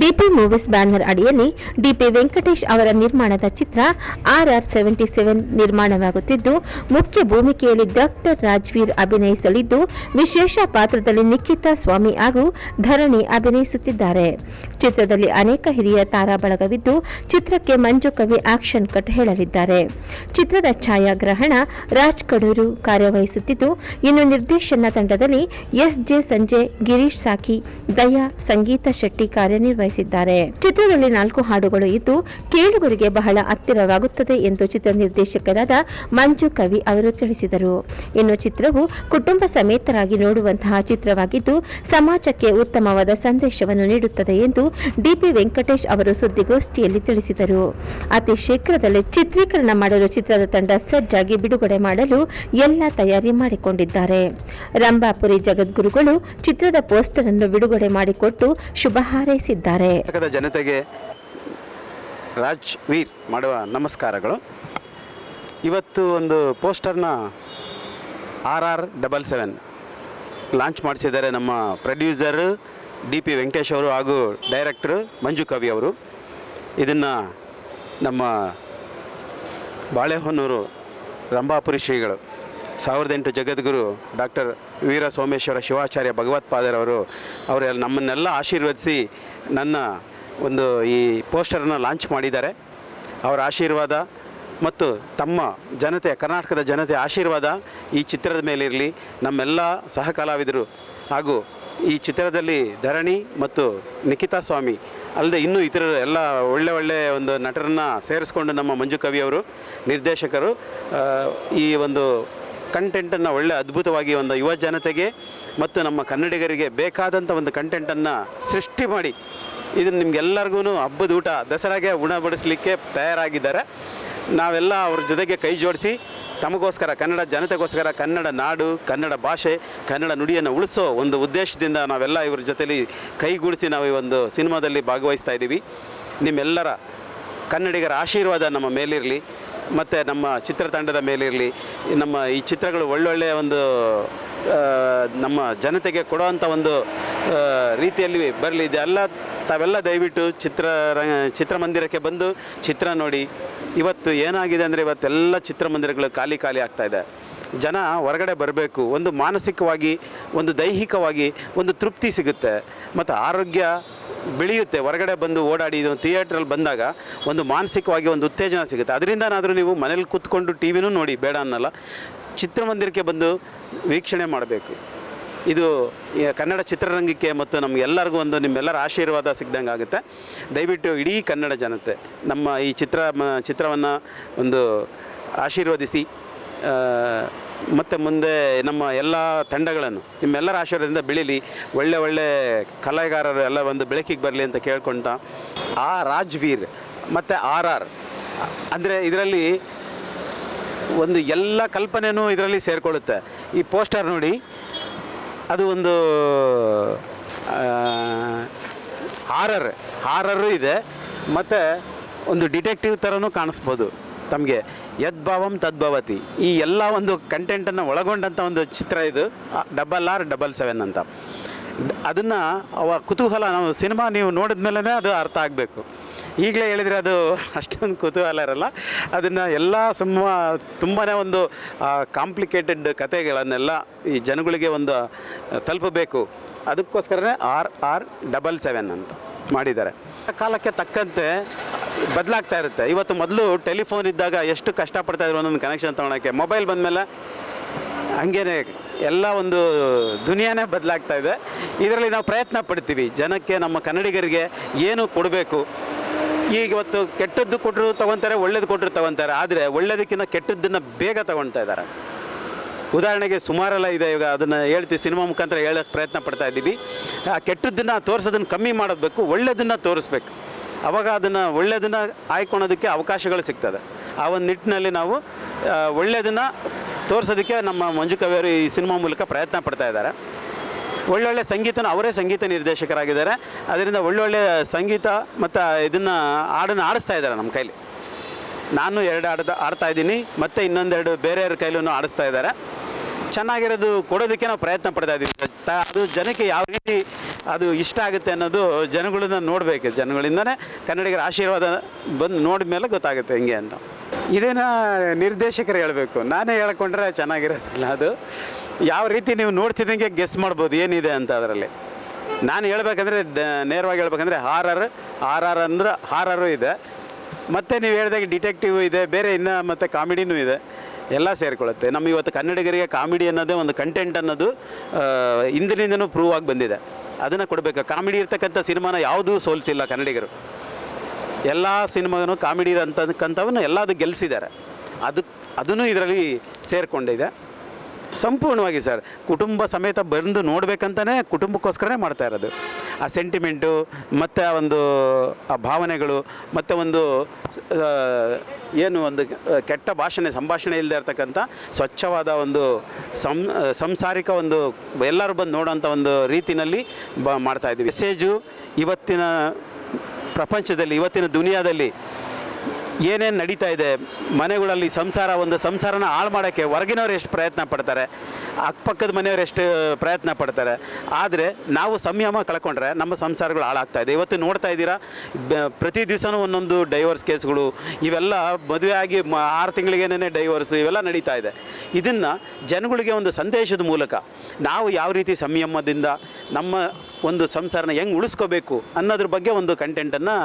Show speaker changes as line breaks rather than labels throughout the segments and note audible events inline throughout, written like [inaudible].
DP movies banner ಅಡಿಯಲ್ಲಿ DP Venkatesh ಅವರ ನಿರ್ಮಾಣದ ಚಿತ್ರ ಆರ್ ಆರ್ ಸೆವೆಂಟಿ ಸೆವೆನ್ ನಿರ್ಮಾಣವಾಗುತ್ತಿದ್ದು, ಮುಖ್ಯ ಭೂಮಿಕೆಯಲ್ಲಿ ಡಾಕ್ಟರ್ ರಾಜ್ವೀರ್ ಅಭಿನಯಿಸಲಿದ್ದು, ವಿಶೇಷ ಪಾತ್ರದಲ್ಲಿ ನಿಖಿತಾ ಸ್ವಾಮಿ ಹಾಗೂ ಧರಣಿ ಅಭಿನಯಿಸುತ್ತಿದ್ದಾರೆ. ಚಿತ್ರದಲ್ಲಿ ಅನೇಕ ಹಿರಿಯ ತಾರಾ ಬಳಗವಿದ್ದು, ಚಿತ್ರಕ್ಕೆ ಮಂಜು ಕವಿ ಆಕ್ಷನ್ ಕಟ್ ಹೇಳಲಿದ್ದಾರೆ. ಚಿತ್ರದ ಛಾಯಾಗ್ರಹಣ ರಾಜ್ ಕಡೂರು ಕಾರ್ಯವಹಿಸುತ್ತಿದ್ದು, ಇನ್ನು ನಿರ್ದೇಶನ ತಂಡದಲ್ಲಿ ಎಸ್ ಜೆ ಸಂಜಯ್ ಗಿರೀಶ್ ಸಾಕಿ, ದಯಾ, ಸಂಗೀತ ಶೆಟ್ಟಿ ಕಾರ್ಯನಿರ್ವಹಿಸಿದ್ದಾರೆ ಚಿತ್ರದಲ್ಲಿ ನಾಲ್ಕು ಹಾಡುಗಳು ಇದ್ದು, ಕೇಳುಗರಿಗೆ ಬಹಳ ಹತ್ತಿರವಾಗುತ್ತದೆ ಎಂದು ಚಿತ್ರ ನಿರ್ದೇಶಕರಾದ ಮಂಜು ಕವಿ ಅವರು ತಿಳಿಸಿದರು. ಇನ್ನು ಚಿತ್ರವು ಕುಟುಂಬ ಸಮೇತರಾಗಿ ನೋಡುವಂತಹ ಚಿತ್ರವಾಗಿದ್ದು, ಸಮಾಜಕ್ಕೆ ಉತ್ತಮವಾದ ಸಂದೇಶವನ್ನು ನೀಡುತ್ತದೆ ಎಂದು ಡಿಪಿ ವೆಂಕಟೇಶ್ ಅವರು ಸುದ್ದಿಗೋಷ್ಠಿಯಲ್ಲಿ ತಿಳಿಸಿದರು. ಅತಿ ಶೀಘ್ರದಲ್ಲೇ ಚಿತ್ರೀಕರಣ ಮಾಡಲು ಚಿತ್ರದ ತಂಡ ಸಜ್ಜಾಗಿ ಬಿಡುಗಡೆ ಮಾಡಲು ಎಲ್ಲ ತಯಾರಿ ಮಾಡಿಕೊಂಡಿದ್ದಾರೆ. ರಂಭಾಪುರಿ ಜಗದ್ಗುರುಗಳು ಚಿತ್ರದ ಪೋಸ್ಟರ್ ಅನ್ನು ಬಿಡುಗಡೆ ಮಾಡಿಕೊಟ್ಟು ಶುಭ ಹಾರೈಸಿದ್ದಾರೆ.
ಕರ್ನಾಟಕದ ಜನತೆಗೆ ರಾಜ್ ವೀರ್ ಮಾಡುವ ನಮಸ್ಕಾರಗಳು. ಇವತ್ತು ಒಂದು ಪೋಸ್ಟರ್ನ R R double seven launch ಮಾಡಿಸಿದ್ದಾರೆ ನಮ್ಮ ಪ್ರೊಡ್ಯೂಸರ್ ಡಿ ಪಿ ವೆಂಕಟೇಶ್ ಅವರು ಹಾಗೂ ಡೈರೆಕ್ಟ್ರು ಮಂಜು ಕವಿ ಅವರು. ಇದನ್ನು ನಮ್ಮ ಬಾಳೆಹೊನ್ನೂರು ರಂಭಾಪುರಿ ಶ್ರೀಗಳು ಸಾವಿರದ ಎಂಟು ಜಗದ್ಗುರು ಡಾಕ್ಟರ್ ವೀರ ಸೋಮೇಶ್ವರ ಶಿವಾಚಾರ್ಯ ಭಗವತ್ಪಾದರವರು ಅವರು ನಮ್ಮನ್ನೆಲ್ಲ ಆಶೀರ್ವದಿಸಿ ನನ್ನ ಒಂದು ಈ ಪೋಸ್ಟರನ್ನು ಲಾಂಚ್ ಮಾಡಿದ್ದಾರೆ. ಅವರ ಆಶೀರ್ವಾದ ಮತ್ತು ತಮ್ಮ ಜನತೆ ಕರ್ನಾಟಕದ ಜನತೆ ಆಶೀರ್ವಾದ ಈ ಚಿತ್ರದ ಮೇಲಿರಲಿ ನಮ್ಮೆಲ್ಲ ಸಹ ಕಲಾವಿದರು ಹಾಗೂ ಈ ಚಿತ್ರದಲ್ಲಿ ಧರಣಿ ಮತ್ತು ನಿಖಿತಾ ಸ್ವಾಮಿ, ಅಲ್ಲದೆ ಇನ್ನೂ ಇತರ ಎಲ್ಲ ಒಳ್ಳೆ ಒಳ್ಳೆ ಒಂದು ನಟರನ್ನು ಸೇರಿಸ್ಕೊಂಡು ನಮ್ಮ ಮಂಜು ಕವಿಯವರು ನಿರ್ದೇಶಕರು ಈ ಒಂದು ಕಂಟೆಂಟನ್ನು ಒಳ್ಳೆ ಅದ್ಭುತವಾಗಿ ಒಂದು ಯುವ ಜನತೆಗೆ ಮತ್ತು ನಮ್ಮ ಕನ್ನಡಿಗರಿಗೆ ಬೇಕಾದಂಥ ಒಂದು ಕಂಟೆಂಟನ್ನು ಸೃಷ್ಟಿ ಮಾಡಿ. ಇದನ್ನು ನಿಮಗೆಲ್ಲರಿಗೂ ಹಬ್ಬದ ಊಟ, ದಸರಾಗೆ ಉಣಬಡಿಸಲಿಕ್ಕೆ ತಯಾರಾಗಿದ್ದಾರೆ. ನಾವೆಲ್ಲ ಅವ್ರ ಜೊತೆಗೆ ಕೈ ಜೋಡಿಸಿ ತಮಗೋಸ್ಕರ ಕನ್ನಡ ಜನತೆಗೋಸ್ಕರ ಕನ್ನಡ ನಾಡು, ಕನ್ನಡ ಭಾಷೆ, ಕನ್ನಡ ನುಡಿಯನ್ನು ಉಳಿಸೋ ಒಂದು ಉದ್ದೇಶದಿಂದ ನಾವೆಲ್ಲ ಇವ್ರ ಜೊತೆಲಿ ಕೈಗೂಡಿಸಿ ನಾವು ಈ ಒಂದು ಸಿನಿಮಾದಲ್ಲಿ ಭಾಗವಹಿಸ್ತಾ ಇದ್ದೀವಿ. ನಿಮ್ಮೆಲ್ಲರ ಕನ್ನಡಿಗರ ಆಶೀರ್ವಾದ ನಮ್ಮ ಮೇಲಿರಲಿ. ಮತ್ತು ನಮ್ಮ ಚಿತ್ರತಂಡದ ಮೇಲಿರಲಿ ನಮ್ಮ ಈ ಚಿತ್ರಗಳು ಒಳ್ಳೊಳ್ಳೆಯ ಒಂದು ನಮ್ಮ ಜನತೆಗೆ ಕೊಡುವಂಥ ಒಂದು ರೀತಿಯಲ್ಲಿ ಬರಲಿ. ಇದೆಲ್ಲ ತಾವೆಲ್ಲ ದಯವಿಟ್ಟು ಚಿತ್ರ ಚಿತ್ರಮಂದಿರಕ್ಕೆ ಬಂದು ಚಿತ್ರ ನೋಡಿ. ಇವತ್ತು ಏನಾಗಿದೆ ಅಂದರೆ ಇವತ್ತೆಲ್ಲ ಚಿತ್ರಮಂದಿರಗಳು ಖಾಲಿ ಖಾಲಿ ಆಗ್ತಾಯಿದೆ ಜನ ಹೊರಗಡೆ ಬರಬೇಕು. ಒಂದು ಮಾನಸಿಕವಾಗಿ, ಒಂದು ದೈಹಿಕವಾಗಿ ಒಂದು ತೃಪ್ತಿ ಸಿಗುತ್ತೆ. ಮತ್ತು ಆರೋಗ್ಯ ಬೆಳೆಯುತ್ತೆ. ಹೊರಗಡೆ ಬಂದು ಓಡಾಡಿ ಇದು ಥಿಯೇಟ್ರಲ್ಲಿ ಬಂದಾಗ ಒಂದು ಮಾನಸಿಕವಾಗಿ ಒಂದು ಉತ್ತೇಜನ ಸಿಗುತ್ತೆ. ಅದರಿಂದನಾದರೂ ನೀವು ಮನೇಲಿ ಕೂತ್ಕೊಂಡು ಟಿ ವಿನೂ ನೋಡಿ, ಬೇಡ ಅನ್ನಲ್ಲ. ಚಿತ್ರಮಂದಿರಕ್ಕೆ ಬಂದು ವೀಕ್ಷಣೆ ಮಾಡಬೇಕು. ಇದು ಕನ್ನಡ ಚಿತ್ರರಂಗಕ್ಕೆ ಮತ್ತು ನಮಗೆಲ್ಲರಿಗೂ ಒಂದು, ನಿಮ್ಮೆಲ್ಲರ ಆಶೀರ್ವಾದ ಸಿಗ್ದಂಗೆ ಆಗುತ್ತೆ. ದಯವಿಟ್ಟು ಇಡೀ ಕನ್ನಡ ಜನತೆ ನಮ್ಮ ಈ ಚಿತ್ರ ಚಿತ್ರವನ್ನು ಒಂದು ಆಶೀರ್ವದಿಸಿ. ಮತ್ತು ಮುಂದೆ ನಮ್ಮ ಎಲ್ಲ ತಂಡಗಳನ್ನು, ನಿಮ್ಮೆಲ್ಲರ ಆಶೀರ್ವಾದದಿಂದ ಬೆಳೀಲಿ, ಒಳ್ಳೆ ಒಳ್ಳೆ ಕಲೆಗಾರರು ಎಲ್ಲ ಒಂದು ಬೆಳಕಿಗೆ ಬರಲಿ ಅಂತ ಕೇಳ್ಕೊಂತ, ಆ ರಾಜ್ವೀರ್ ಮತ್ತು ಆರ್ ಆರ್, ಅಂದರೆ ಇದರಲ್ಲಿ ಒಂದು ಎಲ್ಲ ಕಲ್ಪನೆಯೂ ಇದರಲ್ಲಿ ಸೇರಿಕೊಳ್ಳುತ್ತೆ. ಈ ಪೋಸ್ಟರ್ ನೋಡಿ, ಅದು ಒಂದು ಹಾರರ್, ಹಾರರು ಇದೆ, ಮತ್ತು ಒಂದು ಡಿಟೆಕ್ಟಿವ್ ಥರನೂ ಕಾಣಿಸ್ಬೋದು. ತಮಗೆ ಯದ್ಭಾವಂ ತದ್ಭವತಿ. ಈ ಎಲ್ಲ ಒಂದು ಕಂಟೆಂಟನ್ನು ಒಳಗೊಂಡಂಥ ಒಂದು ಚಿತ್ರ ಇದು. ಡಬಲ್ ಆರ್ ಡಬಲ್ ಸೆವೆನ್ ಅಂತ. ಅದನ್ನು ಅವ ಕುತೂಹಲ, ನಾವು ಸಿನಿಮಾ ನೀವು ನೋಡಿದ ಮೇಲೇ ಅದು ಅರ್ಥ ಆಗಬೇಕು. ಈಗಲೇ ಹೇಳಿದರೆ ಅದು [laughs] ಅಷ್ಟೊಂದು ಕುತೂಹಲ ಇರಲ್ಲ ಅದನ್ನು ಎಲ್ಲ ಸುಮ್ಮ ತುಂಬಾ ಒಂದು ಕಾಂಪ್ಲಿಕೇಟೆಡ್ ಕತೆಗಳನ್ನೆಲ್ಲ ಈ ಜನಗಳಿಗೆ ಒಂದು ತಲುಪಬೇಕು. ಅದಕ್ಕೋಸ್ಕರನೇ ಆರ್ ಆರ್ ಡಬಲ್ ಸೆವೆನ್ ಅಂತ ಮಾಡಿದ್ದಾರೆ. ಕಾಲಕ್ಕೆ ತಕ್ಕಂತೆ ಬದಲಾಗ್ತಾ ಇರುತ್ತೆ. ಇವತ್ತು ಮೊದಲು ಟೆಲಿಫೋನ್ ಇದ್ದಾಗ ಎಷ್ಟು ಕಷ್ಟಪಡ್ತಾ ಇದ್ರು ಒಂದೊಂದು ಕನೆಕ್ಷನ್ ತೊಗೊಳಕ್ಕೆ. ಮೊಬೈಲ್ ಬಂದಮೇಲೆ ಹಂಗೇನೆ ಎಲ್ಲ ಒಂದು ದುನಿಯಾನೇ ಬದಲಾಗ್ತಾ ಇದೆ. ಇದರಲ್ಲಿ ನಾವು ಪ್ರಯತ್ನ ಪಡ್ತೀವಿ. ಜನಕ್ಕೆ, ನಮ್ಮ ಕನ್ನಡಿಗರಿಗೆ ಏನು ಕೊಡಬೇಕು? ಈಗ ಇವತ್ತು ಕೆಟ್ಟದ್ದು ಕೊಟ್ಟರು ತೊಗೊತಾರೆ, ಒಳ್ಳೇದು ಕೊಟ್ಟರು ತೊಗೊತಾರೆ. ಆದರೆ ಒಳ್ಳೇದಕ್ಕಿಂತ ಕೆಟ್ಟದ್ದನ್ನು ಬೇಗ ತೊಗೊಳ್ತಾ ಇದ್ದಾರೆ. ಉದಾಹರಣೆಗೆ ಸುಮಾರೆಲ್ಲ ಇದೆ. ಈಗ ಅದನ್ನು ಹೇಳ್ತೀವಿ ಸಿನಿಮಾ ಮುಖಾಂತರ ಹೇಳೋಕ್ಕೆ ಪ್ರಯತ್ನ ಪಡ್ತಾ ಇದ್ದೀವಿ. ಆ ಕೆಟ್ಟದ್ದನ್ನು ತೋರಿಸೋದನ್ನು ಕಮ್ಮಿ ಮಾಡಬೇಕು ಒಳ್ಳೆಯದನ್ನು ತೋರಿಸ್ಬೇಕು. ಅವಾಗ ಅದನ್ನು ಒಳ್ಳೆಯದನ್ನು ಆಯ್ಕೊಳೋದಕ್ಕೆ ಅವಕಾಶಗಳು ಸಿಗ್ತದೆ. ಆ ಒಂದು ನಿಟ್ಟಿನಲ್ಲಿ ನಾವು ಒಳ್ಳೆಯದನ್ನು ತೋರಿಸೋದಕ್ಕೆ ನಮ್ಮ ಮಂಜು ಕವಿಯವರು ಈ ಸಿನಿಮಾ ಮೂಲಕ ಪ್ರಯತ್ನ ಪಡ್ತಾ ಇದ್ದಾರೆ. ಒಳ್ಳೊಳ್ಳೆ ಸಂಗೀತನ ಅವರೇ ಸಂಗೀತ ನಿರ್ದೇಶಕರಾಗಿದ್ದಾರೆ. ಅದರಿಂದ ಒಳ್ಳೊಳ್ಳೆ ಸಂಗೀತ ಮತ್ತು ಇದನ್ನು ಹಾಡನ್ನು ಆಡಿಸ್ತಾ ಇದ್ದಾರೆ ನಮ್ಮ ಕೈಲಿ. ನಾನು ಎರಡು ಆಡ್ತಾ ಆಡ್ತಾ ಇದ್ದೀನಿ, ಮತ್ತು ಇನ್ನೊಂದೆರಡು ಬೇರೆಯವ್ರ ಕೈಲೂ ಆಡಿಸ್ತಾ ಇದ್ದಾರೆ. ಚೆನ್ನಾಗಿರೋದು ಕೊಡೋದಕ್ಕೆ ನಾವು ಪ್ರಯತ್ನ ಪಡ್ತಾ ಇದ್ದೀವಿ. ಅದು ಜನಕ್ಕೆ ಯಾವ ರೀತಿ ಅದು ಇಷ್ಟ ಆಗುತ್ತೆ ಅನ್ನೋದು ಜನಗಳನ್ನ ನೋಡಬೇಕು. ಜನಗಳಿಂದನೇ ಕನ್ನಡಿಗರ ಆಶೀರ್ವಾದ ಬಂದು ನೋಡಿದ ಮೇಲೆ ಗೊತ್ತಾಗುತ್ತೆ ಹಿಂಗೆ ಅಂತ. ಇದೇನ ನಿರ್ದೇಶಕರು ಹೇಳಬೇಕು. ನಾನೇ ಹೇಳ್ಕೊಂಡ್ರೆ ಚೆನ್ನಾಗಿರೋದಿಲ್ಲ ಅದು. ಯಾವ ರೀತಿ ನೀವು ನೋಡ್ತಿದ್ದಂಗೆ ಗೆಸ್ ಮಾಡ್ಬೋದು, ಏನಿದೆ ಅಂತ ಅದರಲ್ಲಿ. ನಾನು ಹೇಳ್ಬೇಕಂದ್ರೆ ನೇರವಾಗಿ ಹೇಳ್ಬೇಕಂದ್ರೆ ಹಾರರ್ ಆರ್ ಆರ್ ಅಂದ್ರೆ ಹಾರರು ಇದೆ. ಮತ್ತು ನೀವು ಹೇಳಿದಾಗ ಡಿಟೆಕ್ಟಿವ್ ಇದೆ, ಬೇರೆ ಇನ್ನು ಮತ್ತು ಕಾಮಿಡಿನೂ ಇದೆ. ಎಲ್ಲ ಸೇರಿಕೊಳ್ಳುತ್ತೆ ನಮ್ಮ ಇವತ್ತು ಕನ್ನಡಿಗರಿಗೆ ಕಾಮಿಡಿ ಅನ್ನೋದೇ ಒಂದು ಕಂಟೆಂಟ್ ಅನ್ನೋದು ಹಿಂದಿನಿಂದನೂ ಪ್ರೂವ್ ಆಗಿ ಬಂದಿದೆ. ಅದನ್ನು ಕೊಡಬೇಕು. ಕಾಮಿಡಿ ಇರ್ತಕ್ಕಂಥ ಸಿನಿಮಾನ ಯಾವುದೂ ಸೋಲಿಸಿಲ್ಲ ಕನ್ನಡಿಗರು. ಎಲ್ಲ ಸಿನಿಮಾನು ಕಾಮಿಡಿ ಅಂತಕ್ಕಂಥವನ್ನು ಎಲ್ಲದು ಗೆಲ್ಲಿಸಿದ್ದಾರೆ ಅದು, ಅದನ್ನು ಇದರಲ್ಲಿ ಸೇರಿಕೊಂಡಿದೆ. ಸಂಪೂರ್ಣವಾಗಿ ಸರ್. ಕುಟುಂಬ ಸಮೇತ ಬಂದು ನೋಡಬೇಕಂತಲೇ ಕುಟುಂಬಕ್ಕೋಸ್ಕರನೇ ಮಾಡ್ತಾ ಇರೋದು. ಆ ಸೆಂಟಿಮೆಂಟು ಮತ್ತು ಆ ಒಂದು, ಆ ಭಾವನೆಗಳು, ಮತ್ತು ಒಂದು ಏನು ಒಂದು ಕೆಟ್ಟ ಭಾಷಣೆ, ಸಂಭಾಷಣೆ ಇಲ್ಲದೆ ಇರ್ತಕ್ಕಂಥ ಸ್ವಚ್ಛವಾದ ಒಂದು ಸಂಸಾರಿಕ ಒಂದು ಎಲ್ಲರೂ ಬಂದು ನೋಡೋಂಥ ಒಂದು ರೀತಿಯಲ್ಲಿ ಬ, ಮಾಡ್ತಾ ಇದ್ದೀವಿ. ಮೆಸೇಜು ಇವತ್ತಿನ ಪ್ರಪಂಚದಲ್ಲಿ, ಇವತ್ತಿನ ದುನಿಯಾದಲ್ಲಿ ಏನೇನು ನಡೀತಾ ಇದೆ ಮನೆಗಳಲ್ಲಿ ಸಂಸಾರ ಒಂದು ಸಂಸಾರನ ಹಾಳು ಮಾಡೋಕ್ಕೆ ಹೊರಗಿನವ್ರು ಎಷ್ಟು ಪ್ರಯತ್ನ ಪಡ್ತಾರೆ? ಅಕ್ಕಪಕ್ಕದ ಮನೆಯವರು ಎಷ್ಟು ಪ್ರಯತ್ನ ಪಡ್ತಾರೆ. ಆದರೆ ನಾವು ಸಂಯಮ ಕಳ್ಕೊಂಡ್ರೆ ನಮ್ಮ ಸಂಸಾರಗಳು ಹಾಳಾಗ್ತಾ ಇದೆ. ಇವತ್ತು ನೋಡ್ತಾ ಇದ್ದೀರಾ ಪ್ರತಿ ದಿವಸನೂ ಒಂದೊಂದು ಡೈವರ್ಸ್ ಕೇಸ್ಗಳು, ಇವೆಲ್ಲ ಮದುವೆ ಆಗಿ ಆರು ತಿಂಗಳಿಗೇನೇ ಡೈವರ್ಸು ಇವೆಲ್ಲ ನಡೀತಾ ಇದೆ. ಇದನ್ನು ಜನಗಳಿಗೆ ಒಂದು ಸಂದೇಶದ ಮೂಲಕ ನಾವು ಯಾವ ರೀತಿ ಸಂಯಮದಿಂದ ನಮ್ಮ ಒಂದು ಸಂಸಾರನ ಹೆಂಗೆ ಉಳಿಸ್ಕೋಬೇಕು ಅನ್ನೋದ್ರ ಬಗ್ಗೆ ಒಂದು ಕಂಟೆಂಟನ್ನು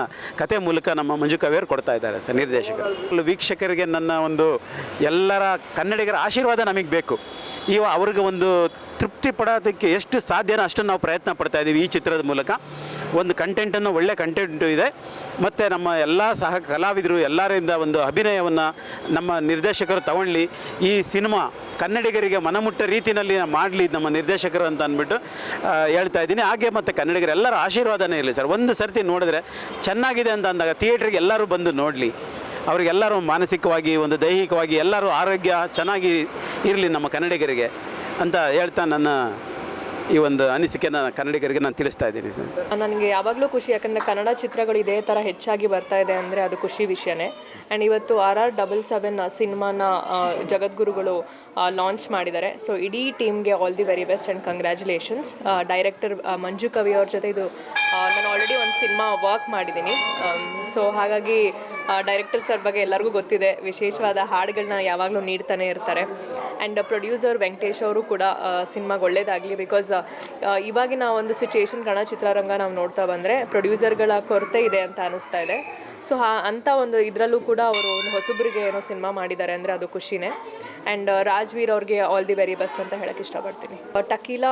ಕತೆ ಮೂಲಕ ನಮ್ಮ ಮಂಜು ಕವೇರ್ ಕೊಡ್ತಾ ಇದ್ದಾರೆ ಸರ್, ನಿರ್ದೇಶಕರು. ವೀಕ್ಷಕರಿಗೆ ನನ್ನ ಒಂದು ಎಲ್ಲರ ಕನ್ನಡಿಗರ ಆಶೀರ್ವಾದ ನಮಗೆ ಬೇಕು. ಇವ ಅವ್ರಿಗೆ ಒಂದು ತೃಪ್ತಿ ಪಡೋದಕ್ಕೆ ಎಷ್ಟು ಸಾಧ್ಯನೋ ಅಷ್ಟನ್ನು ನಾವು ಪ್ರಯತ್ನ ಪಡ್ತಾ ಇದ್ದೀವಿ ಈ ಚಿತ್ರದ ಮೂಲಕ. ಒಂದು ಕಂಟೆಂಟನ್ನು ಒಳ್ಳೆ ಕಂಟೆಂಟು ಇದೆ. ಮತ್ತು ನಮ್ಮ ಎಲ್ಲ ಸಹ ಕಲಾವಿದರು ಎಲ್ಲರಿಂದ ಒಂದು ಅಭಿನಯವನ್ನು ನಮ್ಮ ನಿರ್ದೇಶಕರು ತಗೊಳ್ಳಿ. ಈ ಸಿನಿಮಾ ಕನ್ನಡಿಗರಿಗೆ ಮನಮುಟ್ಟ ರೀತಿಯಲ್ಲಿ ಮಾಡಲಿ ನಮ್ಮ ನಿರ್ದೇಶಕರು ಅಂತ ಅಂದ್ಬಿಟ್ಟು ಹೇಳ್ತಾ ಇದ್ದೀನಿ. ಹಾಗೆ ಮತ್ತು ಕನ್ನಡಿಗರು ಎಲ್ಲರ ಆಶೀರ್ವಾದನೇ ಇರಲಿ ಸರ್. ಒಂದು ಸರ್ತಿ ನೋಡಿದ್ರೆ ಚೆನ್ನಾಗಿದೆ ಅಂತ ಅಂದಾಗ ಥಿಯೇಟ್ರಿಗೆ ಎಲ್ಲರೂ ಬಂದು ನೋಡಲಿ. ಅವರಿಗೆಲ್ಲರೂ ಮಾನಸಿಕವಾಗಿ ಒಂದು ದೈಹಿಕವಾಗಿ ಎಲ್ಲರೂ ಆರೋಗ್ಯ ಚೆನ್ನಾಗಿ ಇರಲಿ ನಮ್ಮ ಕನ್ನಡಿಗರಿಗೆ. ಅಂತ ಹೇಳ್ತಾ ನನ್ನ ಈ ಒಂದು ಅನಿಸಿಕೆನ ಕನ್ನಡಿಗರಿಗೆ ನಾನು ತಿಳಿಸ್ತಾ ಇದ್ದೀನಿ ಸರ್.
ನನಗೆ ಯಾವಾಗಲೂ ಖುಷಿ, ಯಾಕಂದರೆ ಕನ್ನಡ ಚಿತ್ರಗಳು ಇದೇ ಥರ ಹೆಚ್ಚಾಗಿ ಬರ್ತಾ ಇದೆ ಅಂದರೆ ಅದು ಖುಷಿ ವಿಷಯನೇ. ಆ್ಯಂಡ್ ಇವತ್ತು ಆರ್ ಆರ್ ಡಬಲ್ ಸೆವೆನ್ ಸಿನಿಮಾನ ಜಗದ್ಗುರುಗಳು ಲಾಂಚ್ ಮಾಡಿದ್ದಾರೆ. ಸೊ ಇಡೀ ಟೀಮ್ಗೆ all the very best and congratulations director Manju Kavi ಅವ್ರ ಜೊತೆ ಇದು ನಾನು ಆಲ್ರೆಡಿ ಒಂದು ಸಿನಿಮಾ ವರ್ಕ್ ಮಾಡಿದ್ದೀನಿ. ಸೊ ಹಾಗಾಗಿ ಡೈರೆಕ್ಟರ್ ಸರ್ ಬಗ್ಗೆ ಎಲ್ಲರಿಗೂ ಗೊತ್ತಿದೆ. ವಿಶೇಷವಾದ ಹಾಡುಗಳನ್ನ ಯಾವಾಗಲೂ ನೀಡ್ತಾನೆ ಇರ್ತಾರೆ. ಆ್ಯಂಡ್ ಪ್ರೊಡ್ಯೂಸರ್ ವೆಂಕಟೇಶ್ ಅವರು ಕೂಡ ಸಿನಿಮಾಗೆ ಒಳ್ಳೇದಾಗಲಿ ಬಿಕಾಸ್ ಇವಾಗಿನ ಒಂದು ಸಿಚುಯೇಷನ್ ಕನ್ನಡ ಚಿತ್ರರಂಗ ನಾವು ನೋಡ್ತಾ ಬಂದರೆ ಪ್ರೊಡ್ಯೂಸರ್ಗಳ ಕೊರತೆ ಇದೆ ಅಂತ ಅನಿಸ್ತಾ ಇದೆ. ಸೊ ಅಂಥ ಒಂದು ಇದರಲ್ಲೂ ಕೂಡ ಅವರು ಒಂದು ಹೊಸಬ್ರಿಗೆ ಏನೋ ಸಿನಿಮಾ ಮಾಡಿದ್ದಾರೆ ಅಂದರೆ ಅದು ಖುಷಿನೇ. ಆ್ಯಂಡ್ ರಾಜ್ವೀರ್ ಅವ್ರಿಗೆ ಆಲ್ ದಿ ವೆರಿ ಬೆಸ್ಟ್ ಅಂತ ಹೇಳಕ್ಕೆ ಇಷ್ಟಪಡ್ತೀನಿ. ಟಕೀಲಾ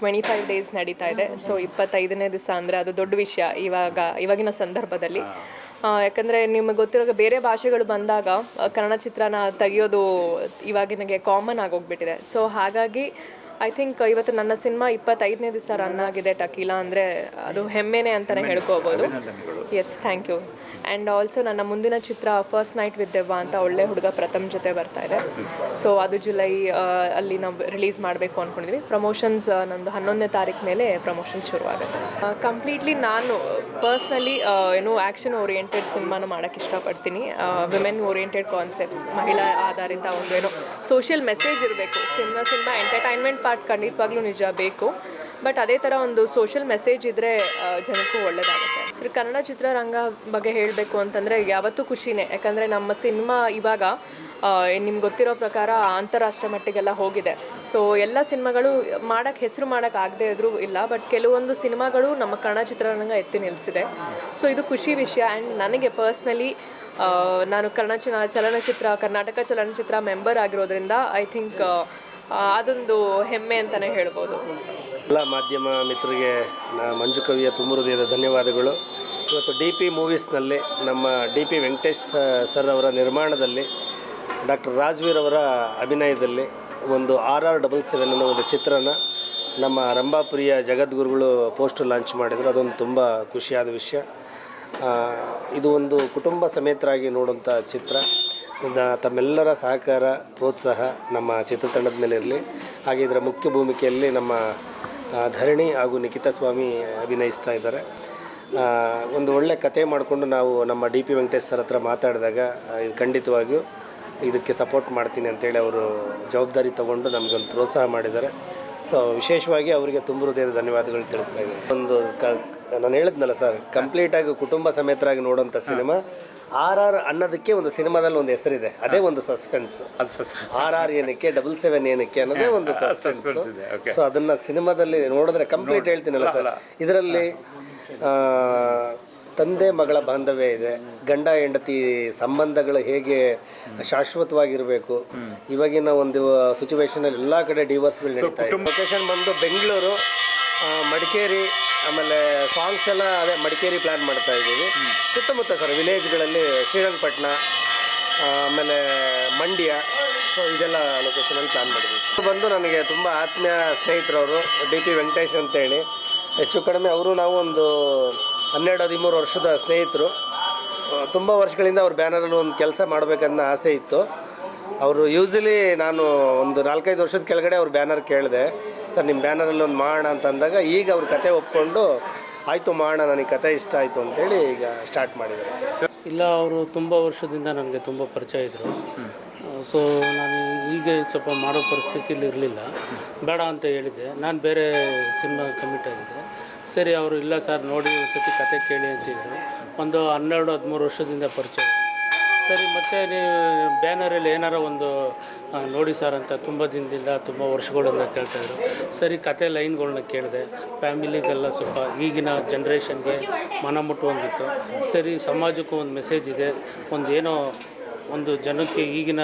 ಟ್ವೆಂಟಿ ಫೈವ್ ಡೇಸ್ ನಡೀತಾ ಇದೆ. ಸೊ ಇಪ್ಪತ್ತೈದನೇ ದಿವಸ ಅಂದರೆ ಅದು ದೊಡ್ಡ ವಿಷಯ ಇವಾಗ ಇವಾಗಿನ ಸಂದರ್ಭದಲ್ಲಿ. ಆ, ಯಾಕಂದರೆ ನಿಮಗೆ ಗೊತ್ತಿರೋ ಬೇರೆ ಭಾಷೆಗಳು ಬಂದಾಗ ಕನ್ನಡ ಚಿತ್ರನ ತೆಗೆಯೋದು ಇವಾಗಿನಗೆ ಕಾಮನ್ ಆಗೋಗ್ಬಿಟ್ಟಿದೆ ಸೊ ಹಾಗಾಗಿ ಐ ಥಿಂಕ್ ಇವತ್ತು ನನ್ನ ಸಿನಿಮಾ ಇಪ್ಪತ್ತೈದನೇ ದಿವಸ ರನ್ ಆಗಿದೆ ಟಕೀಲಾ ಅಂದರೆ ಅದು ಹೆಮ್ಮೆನೆ ಅಂತಲೇ ಹೇಳ್ಕೋಬೋದು. Yes thank you and also ನನ್ನ ಮುಂದಿನ ಚಿತ್ರ ಫಸ್ಟ್ ನೈಟ್ ವಿತ್ ದೆವ್ವ ಅಂತ ಒಳ್ಳೆ ಹುಡುಗ ಪ್ರಥಮ್ ಜೊತೆ ಬರ್ತಾ ಇದೆ. ಸೊ ಅದು ಜುಲೈ ಅಲ್ಲಿ ನಾವು ರಿಲೀಸ್ ಮಾಡಬೇಕು ಅಂದ್ಕೊಂಡಿದ್ವಿ ಪ್ರಮೋಷನ್ಸ್ ನಂದು ಹನ್ನೊಂದನೇ ತಾರೀಕು ಮೇಲೆ ಪ್ರಮೋಷನ್ಸ್ ಶುರುವಾಗುತ್ತೆ. ಕಂಪ್ಲೀಟ್ಲಿ ನಾನು ಪರ್ಸ್ನಲಿ ಏನು ಆ್ಯಕ್ಷನ್ ಓರಿಯೆಂಟೆಡ್ ಸಿನಿಮಾನ ಮಾಡೋಕ್ಕೆ ಇಷ್ಟಪಡ್ತೀನಿ. ವಿಮೆನ್ ಓರಿಯೆಂಟೆಡ್ ಕಾನ್ಸೆಪ್ಟ್ಸ್ ಮಹಿಳಾ ಆಧಾರಿತ ಒಂದು ಏನೋ ಸೋಷಿಯಲ್ ಮೆಸೇಜ್ ಇರಬೇಕು. ಸಿನಿಮಾ ಸಿನಿಮಾ ಎಂಟರ್ಟೈನ್ಮೆಂಟ್ ಪಾರ್ಟ್ ಖಂಡಿತವಾಗ್ಲೂ ನಿಜ ಬೇಕು. ಬಟ್ ಅದೇ ಥರ ಒಂದು ಸೋಷಿಯಲ್ ಮೆಸೇಜ್ ಇದ್ದರೆ ಜನಕ್ಕೂ ಒಳ್ಳೆಯದಾಗುತ್ತೆ ಕನ್ನಡ ಚಿತ್ರರಂಗ ಬಗ್ಗೆ ಹೇಳಬೇಕು ಅಂತಂದರೆ ಯಾವತ್ತೂ ಖುಷಿನೇ. ಯಾಕಂದರೆ ನಮ್ಮ ಸಿನಿಮಾ ಇವಾಗ ನಿಮ್ಗೆ ಗೊತ್ತಿರೋ ಪ್ರಕಾರ ಅಂತಾರಾಷ್ಟ್ರ ಮಟ್ಟಿಗೆಲ್ಲ ಹೋಗಿದೆ. ಸೊ ಎಲ್ಲ ಸಿನಿಮಾಗಳು ಮಾಡೋಕ್ಕೆ ಹೆಸರು ಮಾಡೋಕ್ಕೆ ಆಗದೇ ಇದ್ರೂ ಇಲ್ಲ. ಬಟ್ ಕೆಲವೊಂದು ಸಿನಿಮಾಗಳು ನಮ್ಮ ಕನ್ನಡ ಚಿತ್ರರಂಗ ಎತ್ತಿ ನಿಲ್ಲಿಸಿದೆ ಸೊ ಇದು ಖುಷಿ ವಿಷಯ. ಆ್ಯಂಡ್ ನನಗೆ ಪರ್ಸ್ನಲಿ ನಾನು ಕನ್ನಡ ಚಲ ಚಲನಚಿತ್ರ, ಕರ್ನಾಟಕ ಚಲನಚಿತ್ರ ಮೆಂಬರ್ ಆಗಿರೋದ್ರಿಂದ ಐ ಥಿಂಕ್ ಅದೊಂದು ಹೆಮ್ಮೆ ಅಂತಲೇ ಹೇಳ್ಬೋದು.
ಎಲ್ಲ ಮಾಧ್ಯಮ ಮಿತ್ರರಿಗೆ ಮಂಜು ಕವಿಯ ತುಂಬ ಧನ್ಯವಾದಗಳು. ಇವತ್ತು ಡಿ ಪಿ ಮೂವೀಸ್ನಲ್ಲಿ ನಮ್ಮ ಡಿ ಪಿ ವೆಂಕಟೇಶ್ ಸರ್ ಅವರ ನಿರ್ಮಾಣದಲ್ಲಿ, ಡಾಕ್ಟರ್ ರಾಜ್ವೀರ್ ಅವರ ಅಭಿನಯದಲ್ಲಿ ಒಂದು ಆರ್ ಆರ್ ಡಬಲ್ ಸೆವೆನ್ ಅನ್ನೋ ಒಂದು ಚಿತ್ರನ ನಮ್ಮ ರಂಭಾಪುರಿಯ ಜಗದ್ಗುರುಗಳು ಪೋಸ್ಟರ್ ಲಾಂಚ್ ಮಾಡಿದರು. ಅದೊಂದು ತುಂಬ ಖುಷಿಯಾದ ವಿಷಯ. ಇದು ಒಂದು ಕುಟುಂಬ ಸಮೇತರಾಗಿ ನೋಡುವಂಥ ಚಿತ್ರ. ತಮ್ಮೆಲ್ಲರ ಸಹಕಾರ, ಪ್ರೋತ್ಸಾಹ ನಮ್ಮ ಚಿತ್ರತಂಡದ ಮೇಲೆ ಇರಲಿ. ಹಾಗೆ ಇದರ ಮುಖ್ಯ ಭೂಮಿಕೆಯಲ್ಲಿ ನಮ್ಮ ಧರಣಿ ಹಾಗೂ ನಿಖಿತಾ ಸ್ವಾಮಿ ಅಭಿನಯಿಸ್ತಾ ಇದ್ದಾರೆ. ಒಂದು ಒಳ್ಳೆ ಕತೆ ಮಾಡಿಕೊಂಡು ನಾವು ನಮ್ಮ ಡಿ ಪಿ ವೆಂಕಟೇಶ್ ಸರ್ ಹತ್ರ ಮಾತಾಡಿದಾಗ ಇದು ಖಂಡಿತವಾಗಿಯೂ ಇದಕ್ಕೆ ಸಪೋರ್ಟ್ ಮಾಡ್ತೀನಿ ಅಂತೇಳಿ ಅವರು ಜವಾಬ್ದಾರಿ ತಗೊಂಡು ನಮಗೊಂದು ಪ್ರೋತ್ಸಾಹ ಮಾಡಿದ್ದಾರೆ. ಸೊ ವಿಶೇಷವಾಗಿ ಅವರಿಗೆ ತುಂಬ ಹೃದಯದ ಧನ್ಯವಾದಗಳು ತಿಳಿಸ್ತಾ ಇದ್ದೀನಿ. ಒಂದು ಕ ನಾನು ಹೇಳಿದ್ನಲ್ಲ ಸರ್ ಕಂಪ್ಲೀಟಾಗಿ ಕುಟುಂಬ ಸಮೇತರಾಗಿ ನೋಡೋಂಥ ಸಿನಿಮಾ ಆರ್ ಆರ್ ಅನ್ನೋದಕ್ಕೆ ಒಂದು ಸಿನಿಮಾದಲ್ಲಿ ಒಂದು ಹೆಸರಿದೆ. ಅದೇ ಒಂದು ಸಸ್ಪೆನ್ಸ್ ಆರ್ ಆರ್ ಏನಕ್ಕೆ ಡಬಲ್ ಸೆವೆನ್ ಏನಕ್ಕೆ ಅನ್ನೋದೇ ಒಂದು ಸಸ್ಪೆನ್ಸ್ ಸೊ ಅದನ್ನ ಸಿನಿಮಾದಲ್ಲಿ ನೋಡಿದ್ರೆ ಕಂಪ್ಲೀಟ್ ಹೇಳ್ತೀನಲ್ಲ ಸರ್. ಇದರಲ್ಲಿ ತಂದೆ ಮಗಳ ಬಾಂಧವ್ಯ ಇದೆ. ಗಂಡ ಹೆಂಡತಿ ಸಂಬಂಧಗಳು ಹೇಗೆ ಶಾಶ್ವತವಾಗಿರಬೇಕು. ಇವಾಗಿನ ಒಂದು ಸಿಚುವೇಶನಲ್ಲಿ ಎಲ್ಲ ಕಡೆ ಡಿವೋರ್ಸ್ಗಳು ನಡೀತಾ ಇದೆ. ಲೊಕೇಶನ್ ಬಂದು ಬೆಂಗಳೂರು ಮಡಿಕೇರಿ ಆಮೇಲೆ ಸಾಂಗ್ಸ್ ಎಲ್ಲ ಅದೇ ಮಡಿಕೇರಿ ಪ್ಲ್ಯಾನ್ ಮಾಡ್ತಾ ಇದ್ದೀವಿ. ಸುತ್ತಮುತ್ತ ಸರ್ ವಿಲೇಜ್ಗಳಲ್ಲಿ ಶ್ರೀರಂಗಪಟ್ಟಣ ಆಮೇಲೆ ಮಂಡ್ಯ. ಸೊ ಇದೆಲ್ಲ ಲೊಕೇಶನಲ್ಲಿ ಪ್ಲ್ಯಾನ್ ಮಾಡಿದ್ವಿ ಬಂದು ನನಗೆ ತುಂಬ ಆತ್ಮೀಯ ಸ್ನೇಹಿತರವರು ಡಿ ಪಿ ವೆಂಕಟೇಶ್ ಅಂತೇಳಿ. ಹೆಚ್ಚು ಕಡಿಮೆ ಅವರು ನಾವು ಒಂದು ಹನ್ನೆರಡು ಹದಿಮೂರು ವರ್ಷದ ಸ್ನೇಹಿತರು. ತುಂಬ ವರ್ಷಗಳಿಂದ ಅವ್ರ ಬ್ಯಾನರಲ್ಲಿ ಒಂದು ಕೆಲಸ ಮಾಡಬೇಕನ್ನೋ ಆಸೆ ಇತ್ತು. ಅವರು ಯೂಸಲಿ ನಾನು ಒಂದು ನಾಲ್ಕೈದು ವರ್ಷದ ಕೆಳಗಡೆ ಅವ್ರ ಬ್ಯಾನರ್ ಕೇಳಿದೆ. ಸರ್ ನಿಮ್ಮ ಬ್ಯಾನರಲ್ಲಿ ಒಂದು ಮಾಡೋಣ ಅಂತ ಅಂದಾಗ ಈಗ ಅವ್ರ ಕತೆ ಒಪ್ಕೊಂಡು, ಆಯಿತು ಮಾಡೋಣ, ನನಗೆ ಕತೆ ಇಷ್ಟ ಆಯಿತು ಅಂತೇಳಿ ಈಗ ಸ್ಟಾರ್ಟ್ ಮಾಡಿದ್ದಾರೆ
ಇಲ್ಲ, ಅವರು ತುಂಬ ವರ್ಷದಿಂದ ನನಗೆ ತುಂಬ ಪರಿಚಯ ಇದ್ದರು ಸೊ, ನಾನು ಈಗ ಸ್ವಲ್ಪ ಮಾಡೋ ಪರಿಸ್ಥಿತಿಲಿ ಇರಲಿಲ್ಲ. ಬೇಡ ಅಂತ ಹೇಳಿದ್ದೆ. ನಾನು ಬೇರೆ ಸಿನಿಮಾ ಕಮಿಟ್ ಆಗಿದೆ ಸರಿ, ಅವರು ಇಲ್ಲ ಸರ್, ನೋಡಿ ಸರ್ತಿ ಕತೆ ಕೇಳಿ ಅಂತಿದ್ರು ಒಂದು ಹನ್ನೆರಡು, ಹದಿಮೂರು ವರ್ಷದಿಂದ ಪರಿಚಯ. ಸರಿ, ಮತ್ತೆ ನೀವು ಬ್ಯಾನರಲ್ಲಿ ಏನಾರ ಒಂದು ನೋಡಿ ಸರ್ ಅಂತ ತುಂಬ ದಿನದಿಂದ, ತುಂಬ ವರ್ಷಗಳಿಂದ ಕೇಳ್ತಾಯಿದ್ರು ಸರಿ, ಕತೆ ಲೈನ್ಗಳನ್ನ ಕೇಳಿದೆ. ಫ್ಯಾಮಿಲಿದೆಲ್ಲ ಸ್ವಲ್ಪ ಈಗಿನ ಜನ್ರೇಷನ್ಗೆ ಮನ ಮುಟ್ಟುವಂಗಿತ್ತು ಸರಿ, ಸಮಾಜಕ್ಕೂ ಒಂದು ಮೆಸೇಜ್ ಇದೆ. ಒಂದು ಏನೋ ಒಂದು ಜನಕ್ಕೆ ಈಗಿನ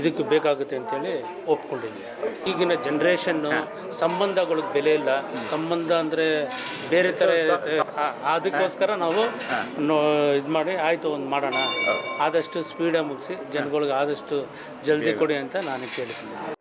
ಇದಕ್ಕೆ ಬೇಕಾಗುತ್ತೆ ಅಂತೇಳಿ ಒಪ್ಕೊಂಡಿದ್ದೀನಿ. ಈಗಿನ ಜನ್ರೇಷನ್ನು ಸಂಬಂಧಗಳಿಗೆ ಬೆಲೆ ಇಲ್ಲ. ಸಂಬಂಧ ಅಂದರೆ ಬೇರೆ ಥರ ಅದಕ್ಕೋಸ್ಕರ ನಾವು ಇದು ಮಾಡಿ ಆಯಿತು ಒಂದು ಮಾಡೋಣ. ಆದಷ್ಟು ಸ್ಪೀಡಾಗಿ ಮುಗಿಸಿ ಜನಗಳಿಗೆ ಆದಷ್ಟು ಜಲ್ದಿ ಕೊಡಿ ಅಂತ ನಾನು ಕೇಳ್ತೀನಿ.